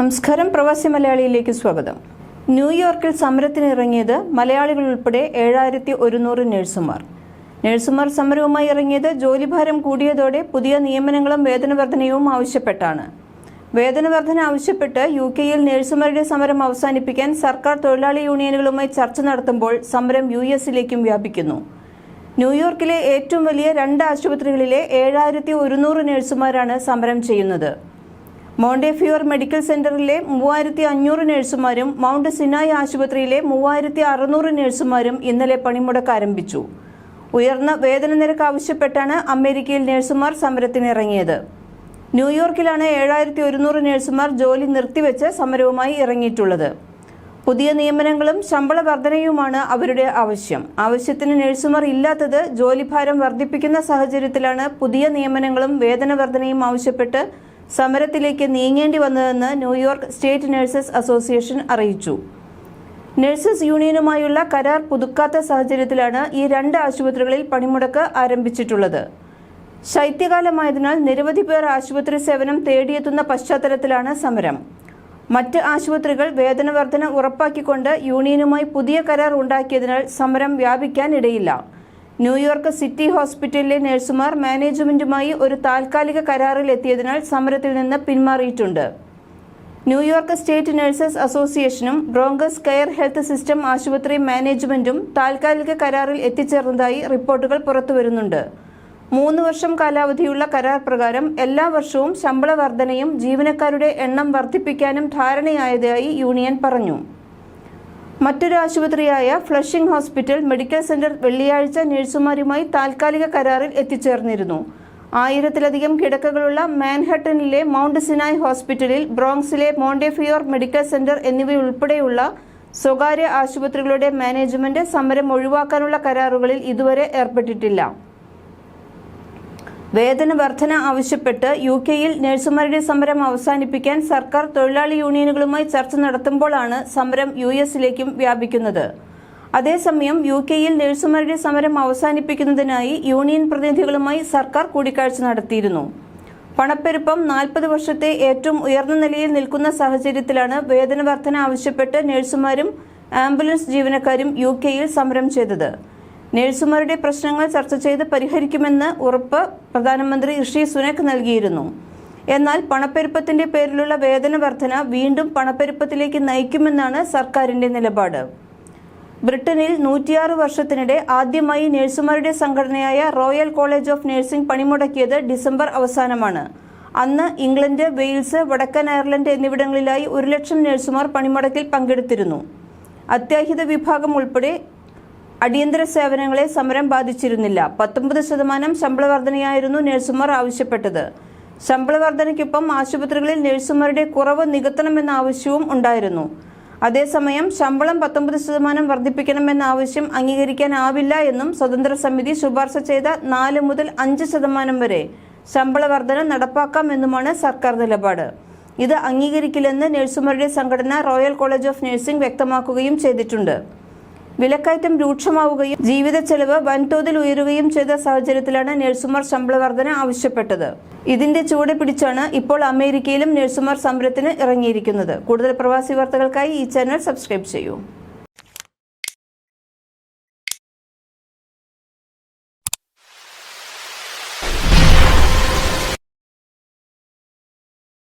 നമസ്കാരം. പ്രവാസി മലയാളിയിലേക്ക് സ്വാഗതം. ന്യൂയോർക്കിൽ സമരത്തിനിറങ്ങിയത് മലയാളികൾ ഉൾപ്പെടെ ഏഴായിരത്തി ഒരുന്നൂറ് നഴ്സുമാർ. നഴ്സുമാർ സമരവുമായി ഇറങ്ങിയത് ജോലിഭാരം കൂടിയതോടെ പുതിയ നിയമനങ്ങളും വേതനവർദ്ധനയും ആവശ്യപ്പെട്ടാണ്. വേതനവർധന ആവശ്യപ്പെട്ട് യു കെയിൽ നഴ്സുമാരുടെ സമരം അവസാനിപ്പിക്കാൻ സർക്കാർ തൊഴിലാളി യൂണിയനുകളുമായി ചർച്ച നടത്തുമ്പോൾ സമരം യു എസിലേക്കും വ്യാപിക്കുന്നു. ന്യൂയോർക്കിലെ ഏറ്റവും വലിയ രണ്ട് ആശുപത്രികളിലെ ഏഴായിരത്തി ഒരുന്നൂറ് നഴ്സുമാരാണ് സമരം ചെയ്യുന്നത്. മോണ്ടേഫ്യൂർ മെഡിക്കൽ സെന്ററിലെ മൂവായിരത്തി അഞ്ഞൂറ് നഴ്സുമാരും മൗണ്ട് സിനായ് ആശുപത്രിയിലെ മൂവായിരത്തി അറുന്നൂറ് നഴ്സുമാരും ഇന്നലെ പണിമുടക്ക് ആരംഭിച്ചു. ഉയർന്ന വേതന നിരക്ക് ആവശ്യപ്പെട്ടാണ് അമേരിക്കയിൽ നഴ്സുമാർ സമരത്തിനിറങ്ങിയത്. ന്യൂയോർക്കിലാണ് ഏഴായിരത്തി ഒരുന്നൂറ് നഴ്സുമാർ ജോലി നിർത്തിവെച്ച് സമരവുമായി ഇറങ്ങിയിട്ടുള്ളത്. പുതിയ നിയമനങ്ങളും ശമ്പള വർധനയുമാണ് അവരുടെ ആവശ്യം. ആവശ്യത്തിന് നഴ്സുമാർ ഇല്ലാത്തത് ജോലിഭാരം വർദ്ധിപ്പിക്കുന്ന സാഹചര്യത്തിലാണ് പുതിയ നിയമനങ്ങളും വേതന വർധനയും ആവശ്യപ്പെട്ട് സമരത്തിലേക്ക് നീങ്ങേണ്ടി വന്നതെന്ന് New York state nurses association അറിയിച്ചു. നഴ്സസ് യൂണിയനുമായുള്ള കരാർ പുതുക്കാത്ത സാഹചര്യത്തിലാണ് ഈ രണ്ട് ആശുപത്രികളിൽ പണിമുടക്ക് ആരംഭിച്ചിട്ടുള്ളത്. ശൈത്യകാലമായതിനാൽ നിരവധി പേർ ആശുപത്രി സേവനം തേടിയെത്തുന്ന പശ്ചാത്തലത്തിലാണ് സമരം. മറ്റ് ആശുപത്രികൾ വേതന വർധന ഉറപ്പാക്കിക്കൊണ്ട് യൂണിയനുമായി പുതിയ കരാർ ഉണ്ടാക്കിയതിനാൽ സമരം വ്യാപിക്കാൻ ഇടയില്ല ന്യൂയോർക്ക് സിറ്റി ഹോസ്പിറ്റലിലെ നഴ്സുമാർ മാനേജ്മെന്റുമായി ഒരു താൽക്കാലിക കരാറിൽ എത്തിയതിനാൽ സമരത്തിൽ നിന്ന് പിന്മാറിയിട്ടുണ്ട്. ന്യൂയോർക്ക് സ്റ്റേറ്റ് നഴ്സസ് അസോസിയേഷനും ബ്രോങ്കസ് കെയർ ഹെൽത്ത് സിസ്റ്റം ആശുപത്രി മാനേജ്മെന്റും താൽക്കാലിക കരാറിൽ എത്തിച്ചേർന്നതായി റിപ്പോർട്ടുകൾ പുറത്തുവരുന്നുണ്ട്. മൂന്ന് വർഷം കാലാവധിയുള്ള കരാർ പ്രകാരം എല്ലാ വർഷവും ശമ്പള വർധനയും ജീവനക്കാരുടെ എണ്ണം വർദ്ധിപ്പിക്കാനും ധാരണയായതായി യൂണിയൻ പറഞ്ഞു. മറ്റൊരു ആശുപത്രിയായ ഫ്ലഷിംഗ് ഹോസ്പിറ്റൽ മെഡിക്കൽ സെന്റർ വെള്ളിയാഴ്ച നഴ്സുമാരുമായി താൽക്കാലിക കരാറിൽ എത്തിച്ചേർന്നിരുന്നു. ആയിരത്തിലധികം കിടക്കകളുള്ള മാൻഹട്ടനിലെ മൗണ്ട് സിനായ് ഹോസ്പിറ്റലിൽ ബ്രോങ്സിലെ മോണ്ടേഫിയോർ മെഡിക്കൽ സെന്റർ എന്നിവയുൾപ്പെടെയുള്ള സ്വകാര്യ ആശുപത്രികളുടെ മാനേജ്മെന്റ് സമരം ഒഴിവാക്കാനുള്ള കരാറുകളിൽ ഇതുവരെ ഏർപ്പെട്ടിട്ടില്ല. വേതന വർധന ആവശ്യപ്പെട്ട് യു കെയിൽ നഴ്സുമാരുടെ സമരം അവസാനിപ്പിക്കാൻ സർക്കാർ തൊഴിലാളി യൂണിയനുകളുമായി ചർച്ച നടത്തുമ്പോഴാണ് സമരം യു എസിലേക്കും വ്യാപിക്കുന്നത്. അതേസമയം യു കെയിൽ നഴ്സുമാരുടെ സമരം അവസാനിപ്പിക്കുന്നതിനായി യൂണിയൻ പ്രതിനിധികളുമായി സർക്കാർ കൂടിക്കാഴ്ച നടത്തിയിരുന്നു. പണപ്പെരുപ്പം നാൽപ്പത് വർഷത്തെ ഏറ്റവും ഉയർന്ന നിലയിൽ നിൽക്കുന്ന സാഹചര്യത്തിലാണ് വേതന വർധന ആവശ്യപ്പെട്ട് നഴ്സുമാരും ആംബുലൻസ് ജീവനക്കാരും യു കെയിൽ സമരം ചെയ്തത്. നഴ്സുമാരുടെ പ്രശ്നങ്ങൾ ചർച്ച ചെയ്ത് പരിഹരിക്കുമെന്ന് ഉറപ്പ് പ്രധാനമന്ത്രി ഋഷി സുനക് നൽകിയിരുന്നു. എന്നാൽ പണപ്പെരുപ്പത്തിന്റെ പേരിലുള്ള വേതന വർധന വീണ്ടും പണപ്പെരുപ്പത്തിലേക്ക് നയിക്കുമെന്നാണ് സർക്കാരിന്റെ നിലപാട്. ബ്രിട്ടനിൽ നൂറ്റിയാറ് വർഷത്തിനിടെ ആദ്യമായി നഴ്സുമാരുടെ സംഘടനയായ റോയൽ കോളേജ് ഓഫ് നഴ്സിംഗ് പണിമുടക്കിയത് ഡിസംബർ അവസാനമാണ്. അന്ന് ഇംഗ്ലണ്ട് വെയിൽസ് വടക്കൻ അയർലൻഡ് എന്നിവിടങ്ങളിലായി ഒരു ലക്ഷം നഴ്സുമാർ പണിമുടക്കിൽ പങ്കെടുത്തിരുന്നു. അത്യാഹിത വിഭാഗം ഉൾപ്പെടെ അടിയന്തര സേവനങ്ങളെ സമരം ബാധിച്ചിരുന്നില്ല. പത്തൊമ്പത് ശതമാനം ശമ്പള വർധനയായിരുന്നു നഴ്സുമാർ ആവശ്യപ്പെട്ടത്. ശമ്പള വർധനയ്ക്കൊപ്പം ആശുപത്രികളിൽ നഴ്സുമാരുടെ കുറവ് നികത്തണമെന്ന ആവശ്യവും ഉണ്ടായിരുന്നു. അതേസമയം ശമ്പളം പത്തൊമ്പത് ശതമാനം വർദ്ധിപ്പിക്കണമെന്ന ആവശ്യം അംഗീകരിക്കാനാവില്ല എന്നും സ്വതന്ത്ര സമിതി ശുപാർശ ചെയ്ത നാല് മുതൽ അഞ്ച് ശതമാനം വരെ ശമ്പള വർധന നടപ്പാക്കാമെന്നുമാണ് സർക്കാർ നിലപാട്. ഇത് അംഗീകരിക്കില്ലെന്ന് നഴ്സുമാരുടെ സംഘടന റോയൽ കോളേജ് ഓഫ് നഴ്സിംഗ് വ്യക്തമാക്കുകയും ചെയ്തിട്ടുണ്ട്. വിലക്കയറ്റം രൂക്ഷമാവുകയും ജീവിത ചെലവ് വൻതോതിൽ ഉയരുകയും ചെയ്ത സാഹചര്യത്തിലാണ് നഴ്സുമാർ ശമ്പള വർധന ആവശ്യപ്പെട്ടത്. ഇതിന്റെ ചുവട് പിടിച്ചാണ് ഇപ്പോൾ അമേരിക്കയിലും നഴ്സുമാർ സമരത്തിന് ഇറങ്ങിയിരിക്കുന്നത്. കൂടുതൽ പ്രവാസി വാർത്തകൾക്കായി ഈ ചാനൽ സബ്സ്ക്രൈബ് ചെയ്യൂ.